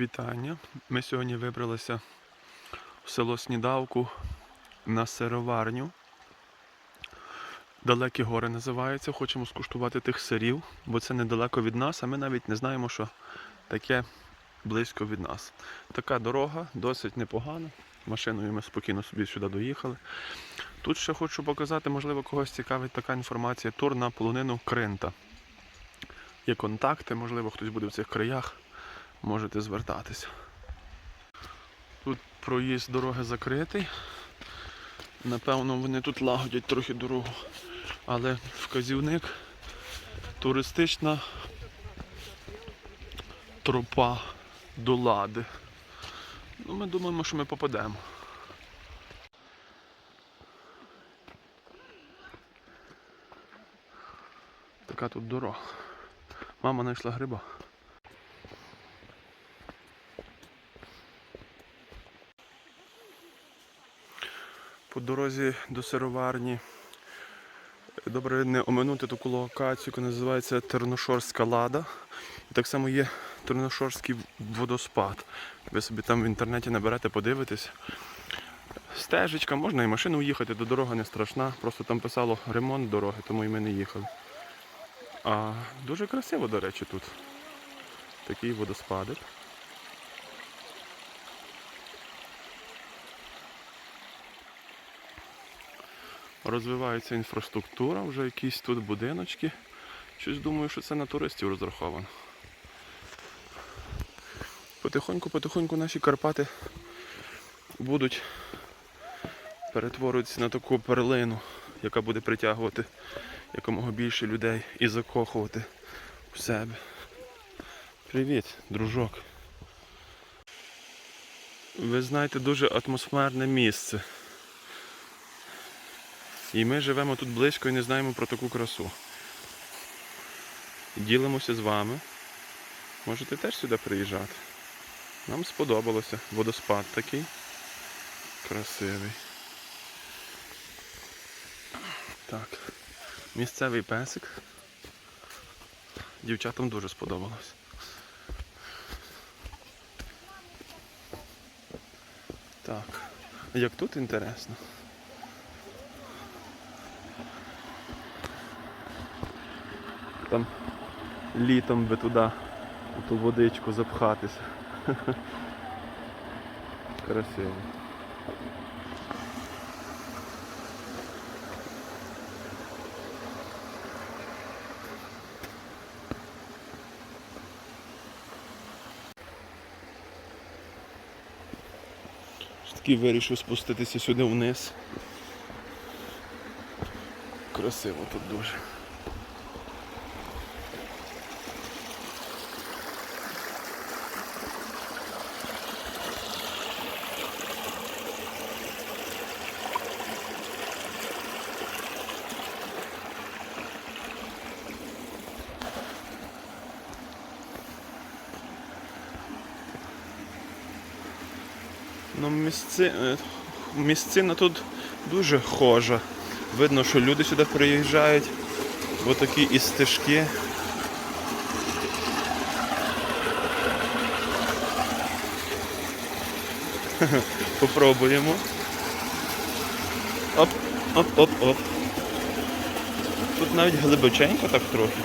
Вітання. Ми сьогодні вибралися в село Снідавку на сироварню. Далекі гори називається. Хочемо скуштувати тих сирів, бо це недалеко від нас, а ми навіть не знаємо, що таке близько від нас. Така дорога досить непогана. Машиною ми спокійно собі сюди доїхали. Тут ще хочу показати, можливо, когось цікавить така інформація. Тур на полонину Кринта. Є контакти, можливо, хтось буде в цих краях можете звертатися. Тут проїзд дороги закритий. Напевно, вони тут лагодять трохи дорогу. Але вказівник туристична тропа до лади. Ну, ми думаємо, що ми попадемо. Така тут дорога. Мама знайшла гриба. По дорозі до сироварні. Добре не оминути таку локацію, яка називається Терношорська лада. І так само є Терношорський водоспад. Ви собі там в інтернеті наберете, подивитесь. Стежечка, можна і машину їхати, до дорога не страшна. Просто там писало ремонт дороги, тому і ми не їхали. А дуже красиво, до речі, тут. Такий водоспадик. Розвивається інфраструктура, вже якісь тут будиночки. Щось думаю, що це на туристів розраховано. Потихоньку-потихоньку наші Карпати будуть перетворюватися на таку перлину, яка буде притягувати якомога більше людей і закохувати в себе. Привіт, дружок. Ви знаєте, дуже атмосферне місце. І ми живемо тут близько і не знаємо про таку красу. Ділимося з вами. Можете теж сюди приїжджати. Нам сподобалося. Водоспад такий. Красивий. Так. Місцевий песик. Дівчатам дуже сподобалось. Так. Як тут інтересно. Там літом би туди, у ту водичку запхатися. Красиво. Таки вирішив спуститися сюди вниз. Красиво тут дуже. Ну, місці... е, місцина тут дуже хожа. Видно, що люди сюди приїжджають. Бо такі і стежки. Попробуємо. Оп, оп, оп, оп. Тут навіть глибоченько так трохи.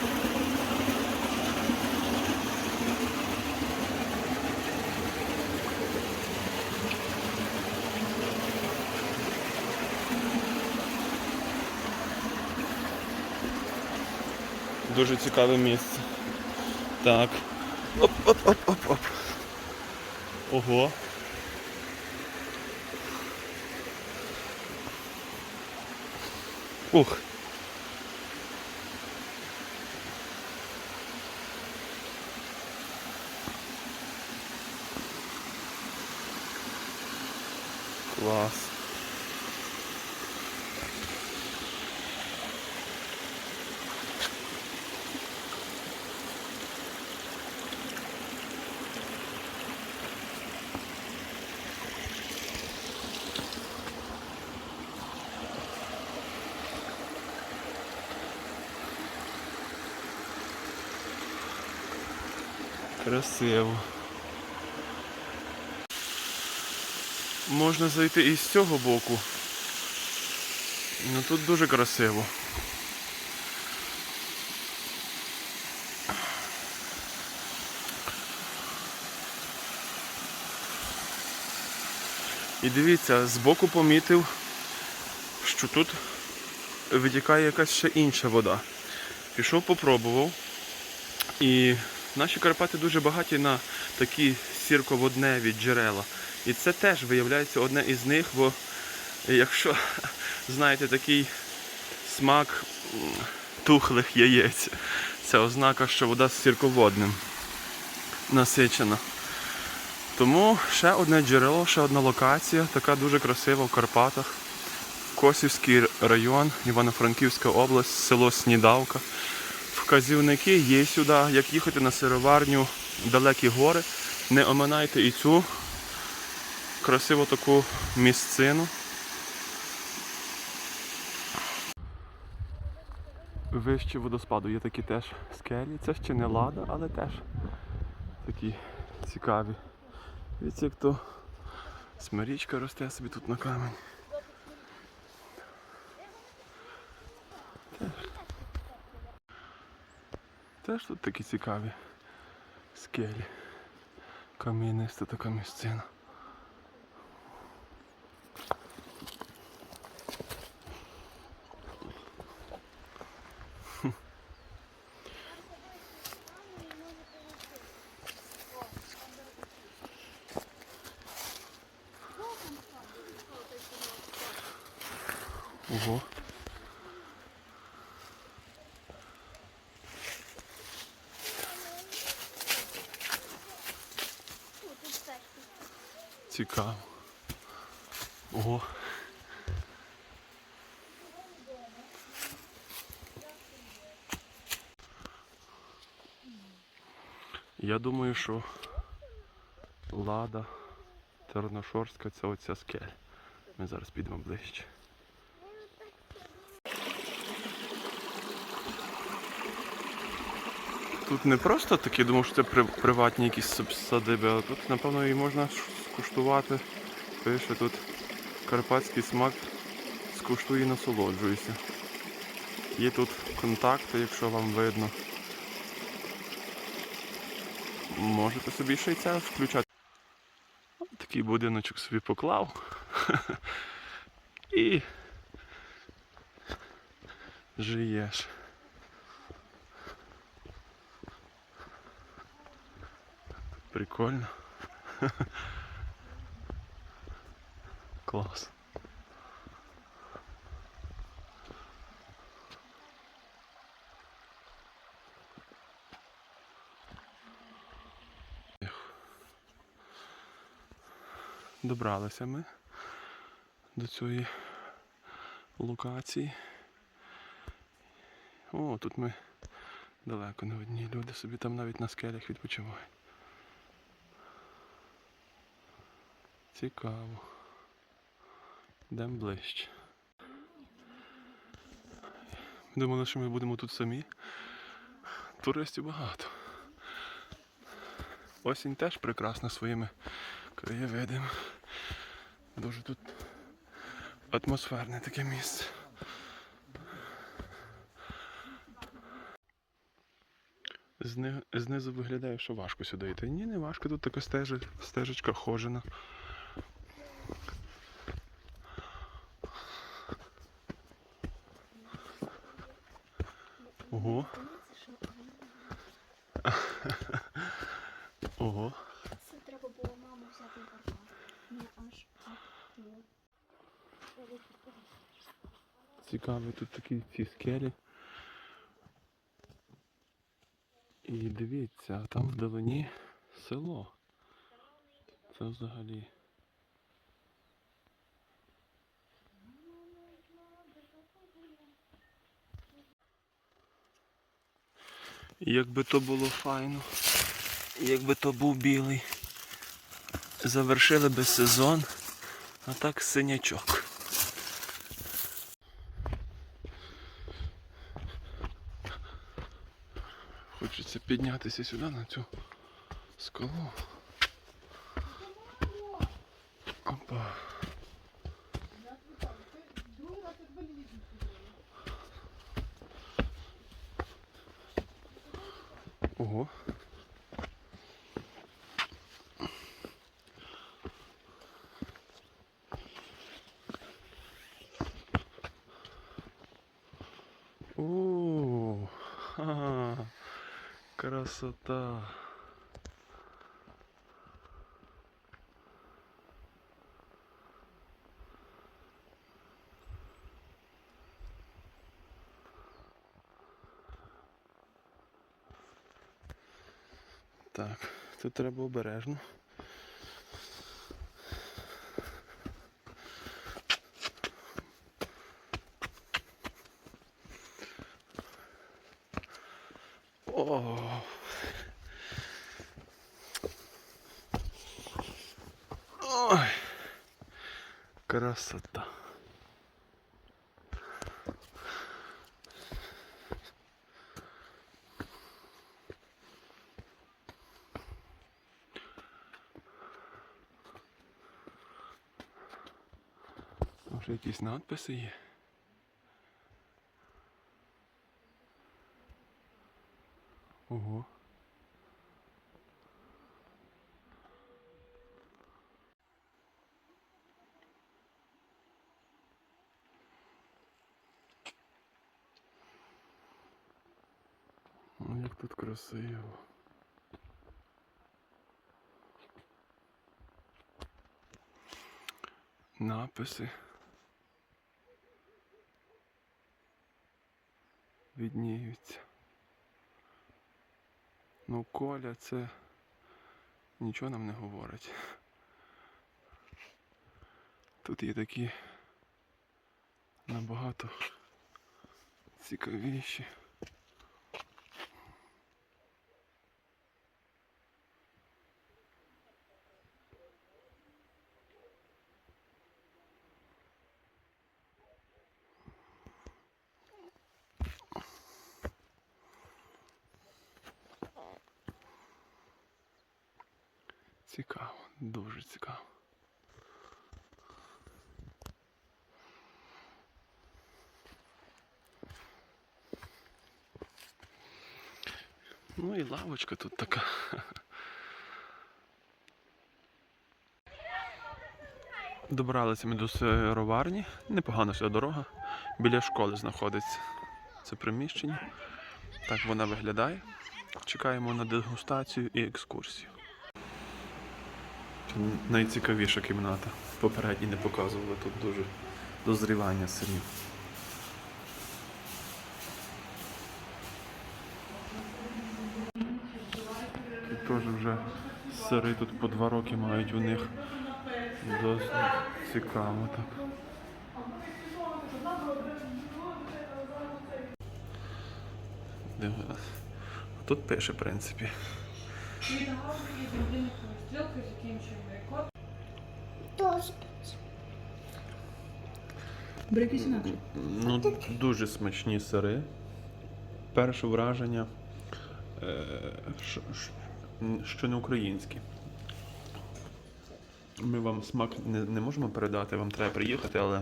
Дуже цікаве місце. Так. Оп, оп, оп, оп, оп. Ого. Ух. Клас. Красиво. Можна зайти і з цього боку. Ну тут дуже красиво. І дивіться, збоку помітив, що тут витікає якась ще інша вода. Пішов, попробував. І наші Карпати дуже багаті на такі сірководневі джерела. І це теж виявляється одне із них, бо якщо знаєте такий смак тухлих яєць, це ознака, що вода з сірководним насичена. Тому ще одне джерело, ще одна локація, така дуже красива в Карпатах. Косівський район, Івано-Франківська область, село Снідавка. Вказівники є сюди, як їхати на сироварню далекі гори. Не оминайте і цю красиву таку місцину. Вище водоспаду є такі теж скелі. Це ще не лада, але теж такі цікаві. Дивіться, як то смирічка росте собі тут на камені. Теж тут такі цікаві скелі. Кам'яниста така місцина. Ого. Цікаво. Ого. Я думаю, що Лада Терношорська це оця скель. Ми зараз підемо ближче. Тут не просто такі, думав, що це приватні якісь садиби, але тут, напевно, і можна скуштувати. Пише тут карпатський смак, скуштуй і насолоджуйся. Є тут контакти, якщо вам видно. Можете собі ще й це включати. Такий будиночок собі поклав. І жиєш. Прикольно. Клас. Добралися ми до цієї локації. О, тут ми далеко не одні люди собі там навіть на скелях відпочивають. Цікаво. Йдемо ближче. Думали, що ми будемо тут самі. Туристів багато. Осінь теж прекрасна своїми краєвидами. Дуже тут атмосферне таке місце. Зни- Знизу виглядає, що важко сюди йти. Ні, не важко, тут така стежечка хожена. Ого. Ого. Це треба було маму взяти в Карпат. Не аж так було. Цікаві ці скелі. І дивіться, а там вдалині село. Це взагалі. Якби то було файно, якби то був білий. Завершили би сезон, а так синячок. Піднятися сюди на цю скалу. Опа. Ого. О, ха, красота. Так, тут треба обережно. О. Красота. Може якісь надписи є? Ого. Як тут красиво. Написи. Відніються. Ну, Коля це нічого нам не говорить. Тут є такі набагато цікавіші. Цікаво, дуже цікаво. Ну і лавочка тут така. Добралися ми до сироварні. Непогана сюди дорога. Біля школи знаходиться це приміщення. Так вона виглядає. Чекаємо на дегустацію і екскурсію. Найцікавіша кімната. Попередні не показували тут дуже дозрівання сирів. Тут теж вже сири тут по два роки мають у них. Досить цікаво так. Тут пише, в принципі. Стрілки закінчуємо код. Тож. Бери якийсь інакше. Ну, дуже смачні сири. Перше враження, е, що, що не українські. Ми вам смак не, не можемо передати, вам треба приїхати, але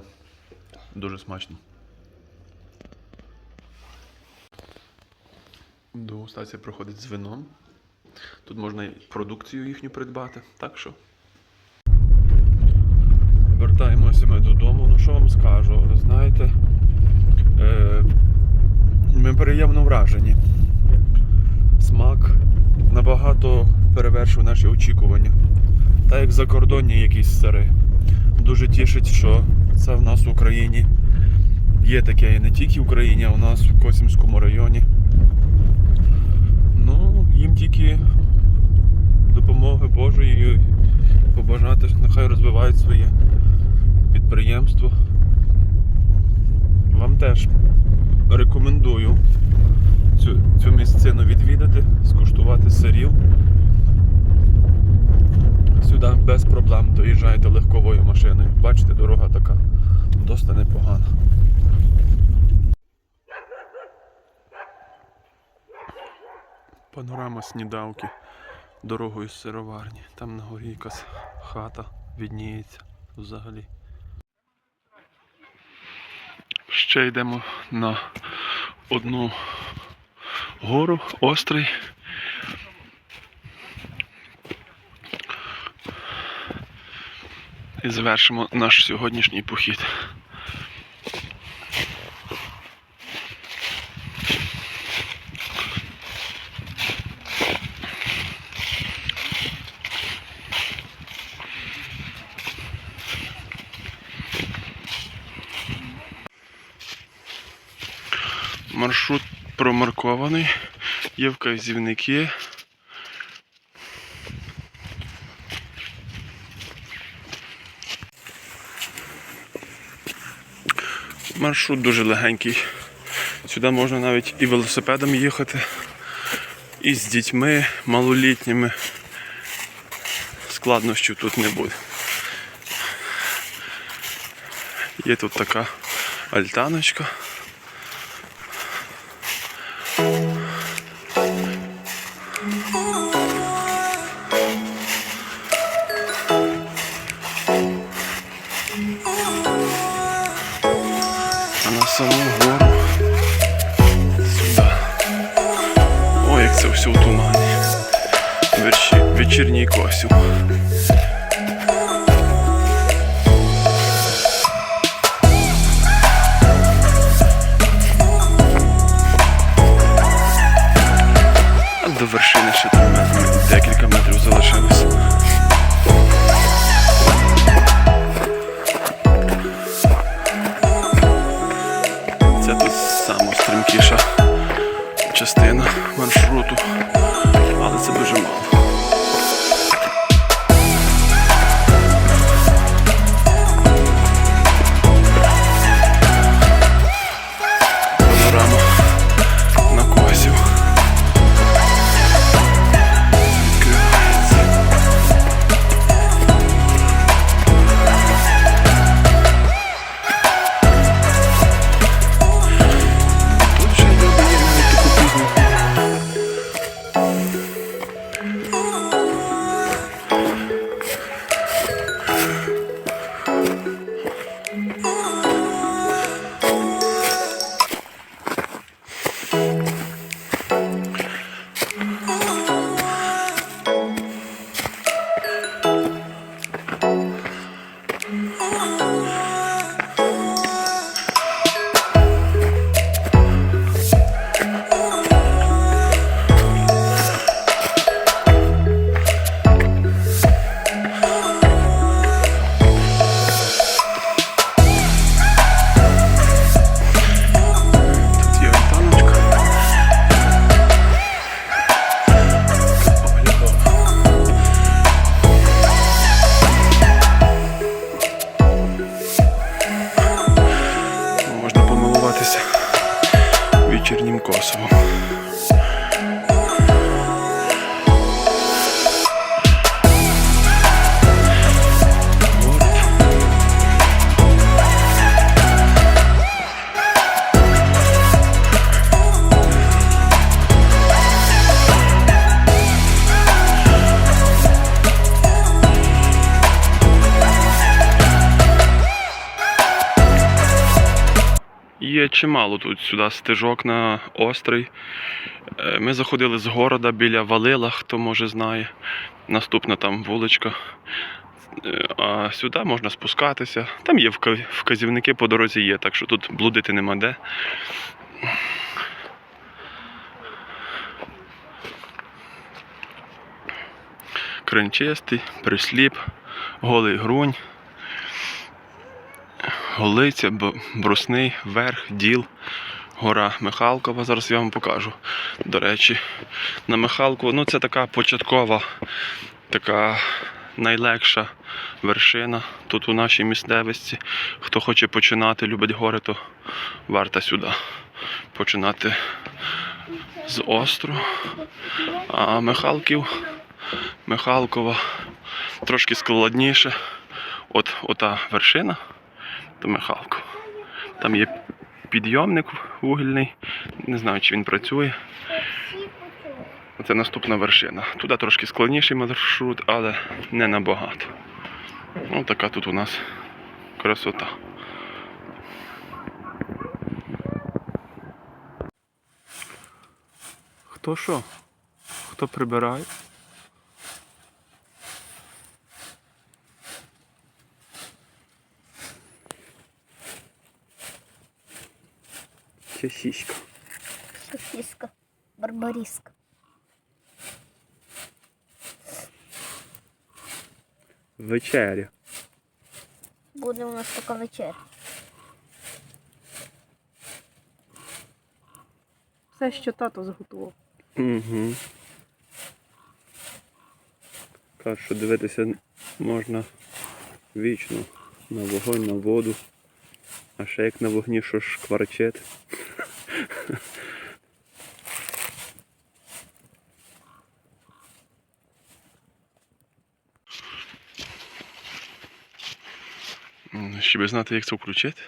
дуже смачно. Дегустація проходить з вином. Тут можна і продукцію їхню придбати. Так що. Вертаємося ми додому. Ну що вам скажу? Ви знаєте, е, ми приємно вражені. Смак набагато перевершив наші очікування. Та як закордонні якісь сири. Дуже тішить, що це в нас в Україні. Є таке і не тільки в Україні, а у нас в Косівському районі. Тільки допомоги Божої побажати, нехай розвивають своє підприємство. Вам теж рекомендую цю, цю місцину відвідати, скуштувати сирів. Сюди без проблем доїжджаєте легковою машиною. Бачите, дорога така досить непогана. Панорама снідавки дорогою з сироварні. Там на горі якась хата відніється. взагалі. Ще йдемо на одну гору, острий. І завершимо наш сьогоднішній похід. Маршрут промаркований, є вказівники. Маршрут дуже легенький. Сюди можна навіть і велосипедом їхати, і з дітьми малолітніми. Складнощів тут не буде. Є тут така альтаночка. Саму гору сюди. Ой, як це все в тумані. Вечірній косів. Вечірнім Косовом. Є чимало тут сюди стежок на острий. Е, Ми заходили з города біля Валила, хто може знає. Наступна там вуличка. Е, А сюди можна спускатися. Там є вказівники по дорозі є, так що тут блудити нема де. Крин чистий, присліп, голий грунь. Голиця, Брусний, Верх, Діл, гора Михалкова. Зараз я вам покажу. До речі, на Михалку, ну це така початкова, така найлегша вершина тут у нашій місцевості. Хто хоче починати, любить гори, то варто сюди починати з остру. А Михалків, Михалкова трошки складніше. От ота вершина до Михалку. Там є підйомник вугільний, не знаю, чи він працює. Це наступна вершина. Туди трошки складніший маршрут, але не набагато. Ну, така тут у нас красота. Хто що? Хто прибирає? Сіська. Сосиска. Барбариска. Вечеря. Буде у нас така вечеря. Все, що тато зготував. Угу. Каже, що дивитися можна вічно на вогонь, на воду. А ще як на вогні що ж шкварчить. Щоб знати, як це включити.